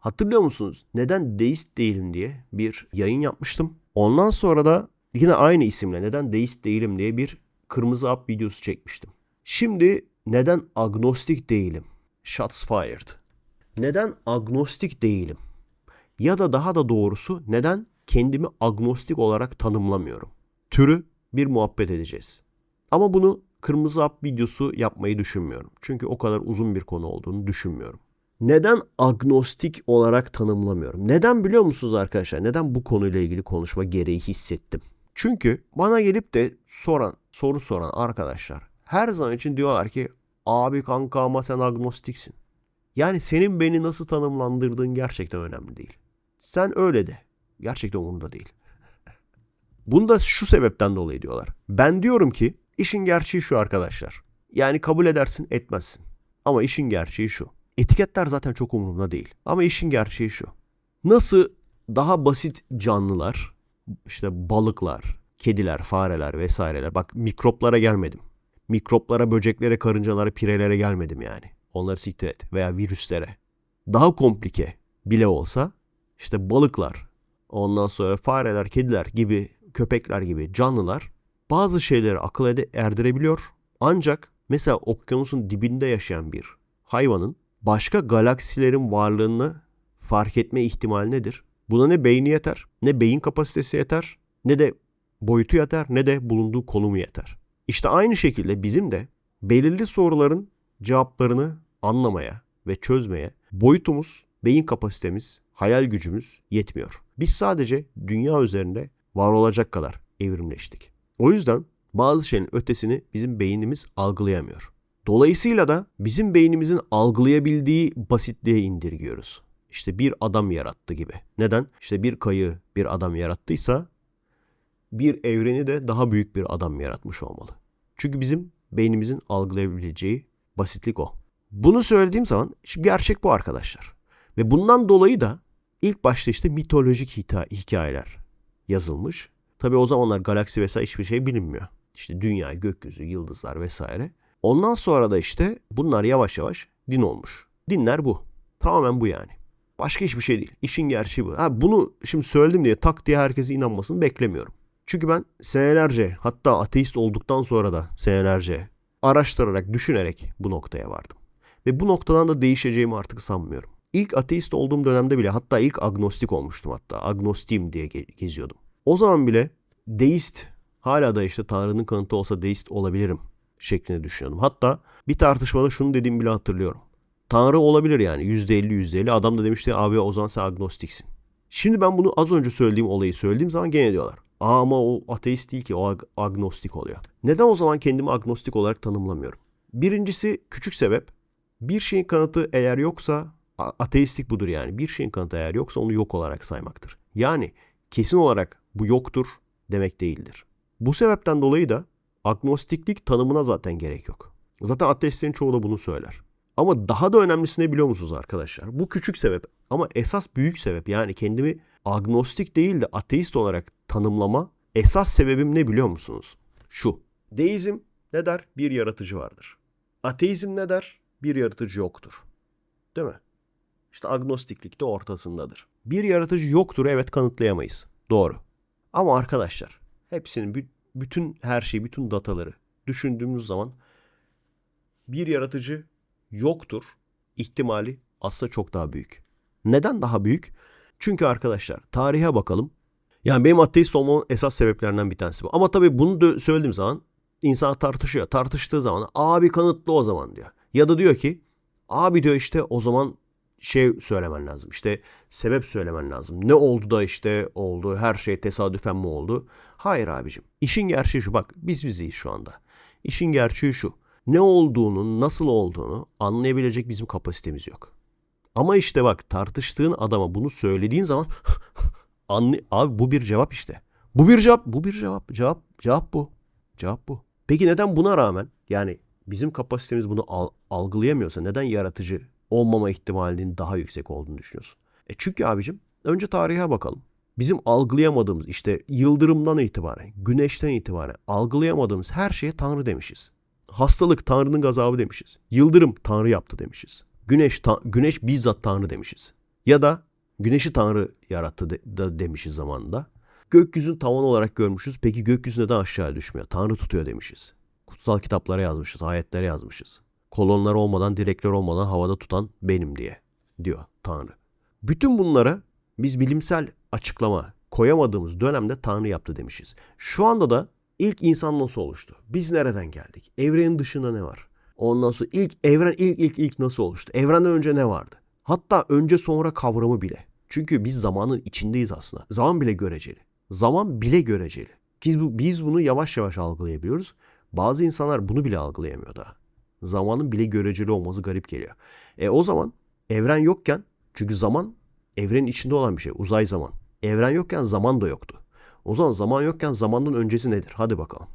Hatırlıyor musunuz? Neden deist değilim diye bir yayın yapmıştım. Ondan sonra da yine aynı isimle neden deist değilim diye bir kırmızı hap videosu çekmiştim. Şimdi neden agnostik değilim? Shots fired. Neden agnostik değilim? Ya da daha da doğrusu neden kendimi agnostik olarak tanımlamıyorum? Türü bir muhabbet edeceğiz. Ama bunu kırmızı hap videosu yapmayı düşünmüyorum. Çünkü o kadar uzun bir konu olduğunu düşünmüyorum. Neden agnostik olarak tanımlamıyorum? Neden biliyor musunuz arkadaşlar? Neden bu konuyla ilgili konuşma gereği hissettim? Çünkü bana gelip de soran, soru soran arkadaşlar her zaman için diyorlar ki abi kanka ama sen agnostiksin. Yani senin beni nasıl tanımlandırdığın gerçekten önemli değil. Sen öyle de. Gerçekten umurumda değil. Bunu da şu sebepten dolayı diyorlar. Ben diyorum ki işin gerçeği şu arkadaşlar. Yani kabul edersin etmezsin. Ama işin gerçeği şu. Etiketler zaten çok umurumda değil. Ama işin gerçeği şu. Nasıl daha basit canlılar, işte balıklar, kediler, fareler vesaireler. Bak mikroplara gelmedim. Mikroplara, böceklere, karıncalara, pirelere gelmedim yani. Onları siktir et. Veya virüslere. Daha komplike bile olsa işte balıklar, ondan sonra fareler, kediler gibi, köpekler gibi canlılar bazı şeyleri akıl ede erdirebiliyor. Ancak mesela okyanusun dibinde yaşayan bir hayvanın başka galaksilerin varlığını fark etme ihtimali nedir? Buna ne beyni yeter, ne beyin kapasitesi yeter, ne de boyutu yeter, ne de bulunduğu konumu yeter. İşte aynı şekilde bizim de belirli soruların cevaplarını anlamaya ve çözmeye boyutumuz, beyin kapasitemiz, hayal gücümüz yetmiyor. Biz sadece dünya üzerinde var olacak kadar evrimleştik. O yüzden bazı şeyin ötesini bizim beynimiz algılayamıyor. Dolayısıyla da bizim beynimizin algılayabildiği basitliğe indirgiyoruz. İşte bir adam yarattı gibi. Neden? İşte bir kayığı bir adam yarattıysa bir evreni de daha büyük bir adam yaratmış olmalı. Çünkü bizim beynimizin algılayabileceği basitlik o. Bunu söylediğim zaman gerçek bu arkadaşlar. Ve bundan dolayı da ilk başta işte mitolojik hikayeler yazılmış. Tabi o zamanlar galaksi vesaire hiçbir şey bilinmiyor. İşte dünya, gökyüzü, yıldızlar vesaire. Ondan sonra da işte bunlar yavaş yavaş din olmuş. Dinler bu. Tamamen bu yani. Başka hiçbir şey değil. İşin gerçeği bu. Ha, bunu şimdi söyledim diye tak diye herkese inanmasını beklemiyorum. Çünkü ben senelerce hatta ateist olduktan sonra da senelerce araştırarak, düşünerek bu noktaya vardım. Ve bu noktadan da değişeceğimi artık sanmıyorum. İlk ateist olduğum dönemde bile hatta ilk agnostik olmuştum hatta. Agnostiyim diye ge- geziyordum. O zaman bile deist hala da işte Tanrı'nın kanıtı olsa deist olabilirim şeklinde düşünüyordum. Hatta bir tartışmada şunu dediğimi bile hatırlıyorum. Tanrı olabilir yani %50 %50. Adam da demişti abi o zaman sen agnostiksin. Şimdi ben bunu az önce söylediğim olayı söylediğim zaman gene diyorlar. Ama o ateist değil ki o ag- agnostik oluyor. Neden o zaman kendimi agnostik olarak tanımlamıyorum? Birincisi küçük sebep. Bir şeyin kanıtı eğer yoksa ateistlik budur yani. Bir şeyin kanıtı eğer yoksa onu yok olarak saymaktır. Yani kesin olarak bu yoktur demek değildir. Bu sebepten dolayı da agnostiklik tanımına zaten gerek yok. Zaten ateistlerin çoğu da bunu söyler. Ama daha da önemlisi ne biliyor musunuz arkadaşlar? Bu küçük sebep ama esas büyük sebep yani kendimi agnostik değil de ateist olarak tanımlama esas sebebim ne biliyor musunuz? Şu. Deizm ne der? Bir yaratıcı vardır. Ateizm ne der? Bir yaratıcı yoktur. Değil mi? İşte agnostiklik de ortasındadır. Bir yaratıcı yoktur evet kanıtlayamayız. Doğru. Ama arkadaşlar hepsinin bü- bütün her şeyi, bütün dataları düşündüğümüz zaman bir yaratıcı yoktur ihtimali aslında çok daha büyük. Neden daha büyük? Çünkü arkadaşlar tarihe bakalım. Yani benim ateist olmamın esas sebeplerinden bir tanesi bu. Ama tabii bunu da söylediğim zaman insan tartışıyor. Tartıştığı zaman abi kanıtlı o zaman diyor. Ya da diyor ki abi diyor işte o zaman şey söylemen lazım. İşte sebep söylemen lazım. Ne oldu da işte oldu. Her şey tesadüfen mi oldu? Hayır abicim. İşin gerçeği şu. Bak biz biziz şu anda. İşin gerçeği şu. Ne olduğunu, nasıl olduğunu anlayabilecek bizim kapasitemiz yok. Ama işte bak tartıştığın adama bunu söylediğin zaman anlı abi bu bir cevap işte. Bu bir cevap, bu bir cevap. Cevap cevap bu. Cevap bu. Peki neden buna rağmen yani bizim kapasitemiz bunu al- algılayamıyorsa neden yaratıcı olmama ihtimalinin daha yüksek olduğunu düşünüyorsun? E çünkü abicim önce tarihe bakalım. Bizim algılayamadığımız işte yıldırımdan itibaren, güneşten itibaren algılayamadığımız her şeye Tanrı demişiz. Hastalık Tanrı'nın gazabı demişiz. Yıldırım Tanrı yaptı demişiz. Güneş ta- güneş bizzat Tanrı demişiz. Ya da güneşi Tanrı yarattı de, da demişiz zamanında. Gökyüzünü tavan olarak görmüşüz. Peki gökyüzü neden aşağı düşmüyor? Tanrı tutuyor demişiz. Kutsal kitaplara yazmışız, ayetlere yazmışız. Kolonlar olmadan, direkler olmadan havada tutan benim diye diyor Tanrı. Bütün bunlara biz bilimsel açıklama koyamadığımız dönemde Tanrı yaptı demişiz. Şu anda da ilk insan nasıl oluştu? Biz nereden geldik? Evrenin dışında ne var? Ondan sonra ilk evren ilk ilk ilk nasıl oluştu? Evrenden önce ne vardı? Hatta önce sonra kavramı bile. Çünkü biz zamanın içindeyiz aslında. Zaman bile göreceli. Zaman bile göreceli. Biz, bu, biz bunu yavaş yavaş algılayabiliyoruz. Bazı insanlar bunu bile algılayamıyor daha. Zamanın bile göreceli olması garip geliyor. E o zaman evren yokken çünkü zaman evrenin içinde olan bir şey. Uzay zaman. Evren yokken zaman da yoktu. O zaman zaman yokken zamandan öncesi nedir? Hadi bakalım.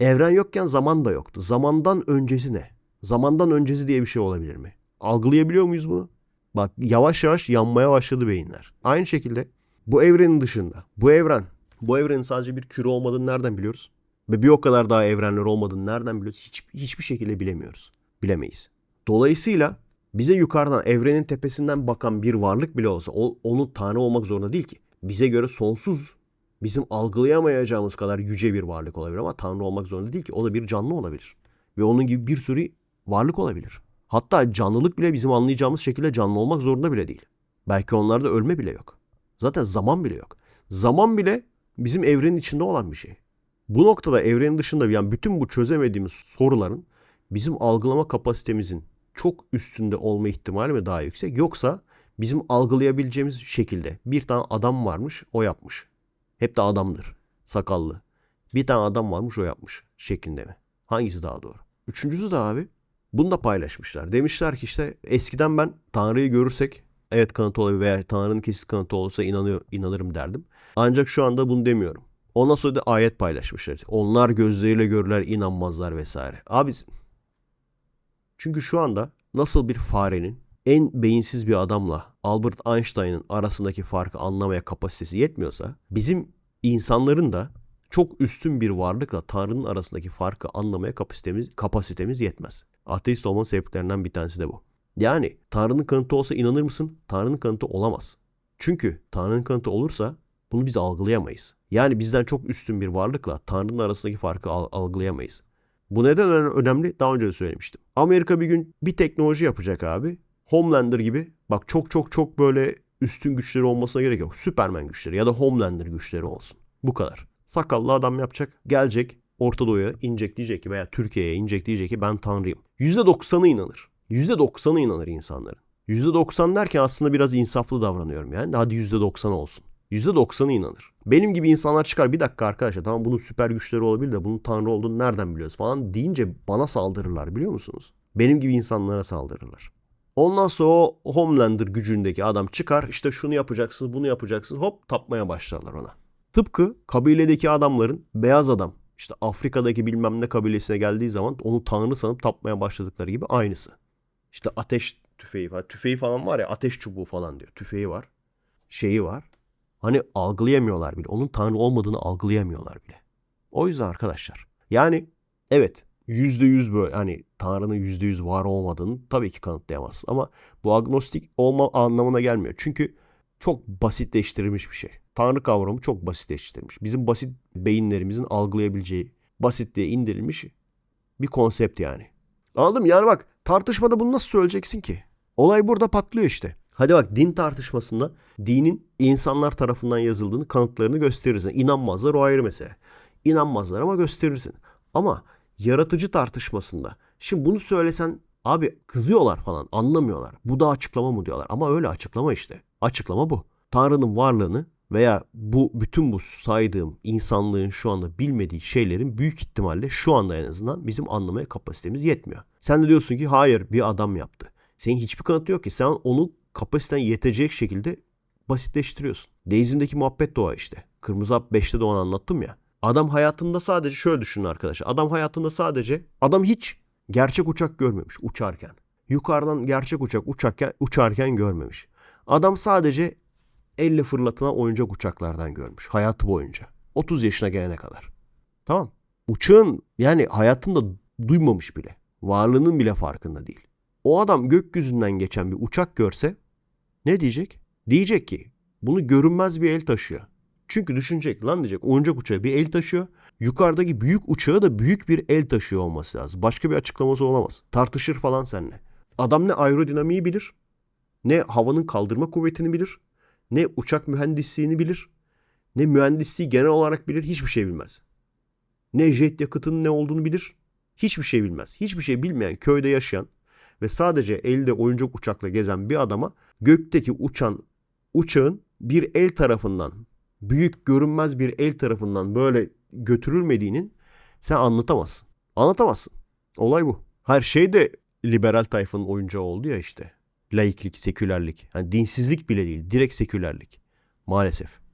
Evren yokken zaman da yoktu. Zamandan öncesi ne? Zamandan öncesi diye bir şey olabilir mi? Algılayabiliyor muyuz bunu? Bak yavaş yavaş yanmaya başladı beyinler. Aynı şekilde bu evrenin dışında, bu evren, bu evrenin sadece bir küre olmadığını nereden biliyoruz? Ve bir o kadar daha evrenler olmadığını nereden biliyoruz? Hiç, hiçbir şekilde bilemiyoruz. Bilemeyiz. Dolayısıyla bize yukarıdan evrenin tepesinden bakan bir varlık bile olsa o, onun tanrı olmak zorunda değil ki. Bize göre sonsuz bizim algılayamayacağımız kadar yüce bir varlık olabilir ama tanrı olmak zorunda değil ki. O da bir canlı olabilir. Ve onun gibi bir sürü varlık olabilir. Hatta canlılık bile bizim anlayacağımız şekilde canlı olmak zorunda bile değil. Belki onlarda ölme bile yok. Zaten zaman bile yok. Zaman bile bizim evrenin içinde olan bir şey. Bu noktada evrenin dışında yani bütün bu çözemediğimiz soruların bizim algılama kapasitemizin çok üstünde olma ihtimali mi daha yüksek yoksa bizim algılayabileceğimiz şekilde bir tane adam varmış o yapmış. Hep de adamdır. Sakallı. Bir tane adam varmış o yapmış şeklinde mi? Hangisi daha doğru? Üçüncüsü de abi bunu da paylaşmışlar. Demişler ki işte eskiden ben Tanrı'yı görürsek evet kanıtı olabilir veya Tanrı'nın kesit kanıtı olursa inanıyor, inanırım derdim. Ancak şu anda bunu demiyorum. Ondan sonra da ayet paylaşmışlar. Onlar gözleriyle görürler inanmazlar vesaire. Abi çünkü şu anda nasıl bir farenin en beyinsiz bir adamla Albert Einstein'ın arasındaki farkı anlamaya kapasitesi yetmiyorsa bizim insanların da çok üstün bir varlıkla Tanrı'nın arasındaki farkı anlamaya kapasitemiz, kapasitemiz yetmez. Ateist olmanın sebeplerinden bir tanesi de bu. Yani Tanrı'nın kanıtı olsa inanır mısın? Tanrı'nın kanıtı olamaz. Çünkü Tanrı'nın kanıtı olursa bunu biz algılayamayız. Yani bizden çok üstün bir varlıkla Tanrı'nın arasındaki farkı algılayamayız. Bu neden önemli? Daha önce de söylemiştim. Amerika bir gün bir teknoloji yapacak abi. Homelander gibi. Bak çok çok çok böyle üstün güçleri olmasına gerek yok. Superman güçleri ya da Homelander güçleri olsun. Bu kadar. Sakallı adam yapacak. Gelecek Orta Doğu'ya inecek diyecek ki veya Türkiye'ye inecek diyecek ki ben Tanrıyım. %90'ı inanır. %90'ı inanır insanların. %90 derken aslında biraz insaflı davranıyorum yani. Hadi %90 olsun. %90'ı inanır. Benim gibi insanlar çıkar bir dakika arkadaşlar tamam bunun süper güçleri olabilir de bunun tanrı olduğunu nereden biliyoruz falan deyince bana saldırırlar biliyor musunuz? Benim gibi insanlara saldırırlar. Ondan sonra o Homelander gücündeki adam çıkar işte şunu yapacaksın bunu yapacaksın hop tapmaya başlarlar ona. Tıpkı kabiledeki adamların beyaz adam işte Afrika'daki bilmem ne kabilesine geldiği zaman onu tanrı sanıp tapmaya başladıkları gibi aynısı. İşte ateş tüfeği falan. Tüfeği falan var ya ateş çubuğu falan diyor. Tüfeği var. Şeyi var. Hani algılayamıyorlar bile. Onun tanrı olmadığını algılayamıyorlar bile. O yüzden arkadaşlar. Yani evet yüzde yüz böyle hani Tanrı'nın yüzde yüz var olmadığını tabii ki kanıtlayamazsın. Ama bu agnostik olma anlamına gelmiyor. Çünkü çok basitleştirilmiş bir şey. Tanrı kavramı çok basitleştirilmiş. Bizim basit beyinlerimizin algılayabileceği basitliğe indirilmiş bir konsept yani. Anladın Yani bak tartışmada bunu nasıl söyleyeceksin ki? Olay burada patlıyor işte. Hadi bak din tartışmasında dinin insanlar tarafından yazıldığını kanıtlarını gösterirsin. İnanmazlar o ayrı mesele. İnanmazlar ama gösterirsin. Ama yaratıcı tartışmasında şimdi bunu söylesen abi kızıyorlar falan anlamıyorlar. Bu da açıklama mı diyorlar. Ama öyle açıklama işte. Açıklama bu. Tanrı'nın varlığını veya bu bütün bu saydığım insanlığın şu anda bilmediği şeylerin büyük ihtimalle şu anda en azından bizim anlamaya kapasitemiz yetmiyor. Sen de diyorsun ki hayır bir adam yaptı. Senin hiçbir kanıtı yok ki. Sen onu kapasiten yetecek şekilde basitleştiriyorsun. Deizmdeki muhabbet doğa işte. Kırmızı Hap 5'te de onu anlattım ya. Adam hayatında sadece şöyle düşünün arkadaşlar. Adam hayatında sadece adam hiç gerçek uçak görmemiş uçarken. Yukarıdan gerçek uçak uçarken, uçarken görmemiş. Adam sadece elle fırlatılan oyuncak uçaklardan görmüş hayatı boyunca. 30 yaşına gelene kadar. Tamam. Uçağın yani hayatında duymamış bile. Varlığının bile farkında değil. O adam gökyüzünden geçen bir uçak görse ne diyecek? Diyecek ki bunu görünmez bir el taşıyor. Çünkü düşünecek lan diyecek oyuncak uçağı bir el taşıyor. Yukarıdaki büyük uçağı da büyük bir el taşıyor olması lazım. Başka bir açıklaması olamaz. Tartışır falan seninle. Adam ne aerodinamiği bilir, ne havanın kaldırma kuvvetini bilir, ne uçak mühendisliğini bilir, ne mühendisliği genel olarak bilir, hiçbir şey bilmez. Ne jet yakıtının ne olduğunu bilir, hiçbir şey bilmez. Hiçbir şey bilmeyen köyde yaşayan ve sadece elde oyuncak uçakla gezen bir adama gökteki uçan uçağın bir el tarafından büyük görünmez bir el tarafından böyle götürülmediğinin sen anlatamazsın. Anlatamazsın. Olay bu. Her şey de liberal tayfanın oyuncağı oldu ya işte. Laiklik, sekülerlik. Yani dinsizlik bile değil. Direkt sekülerlik. Maalesef.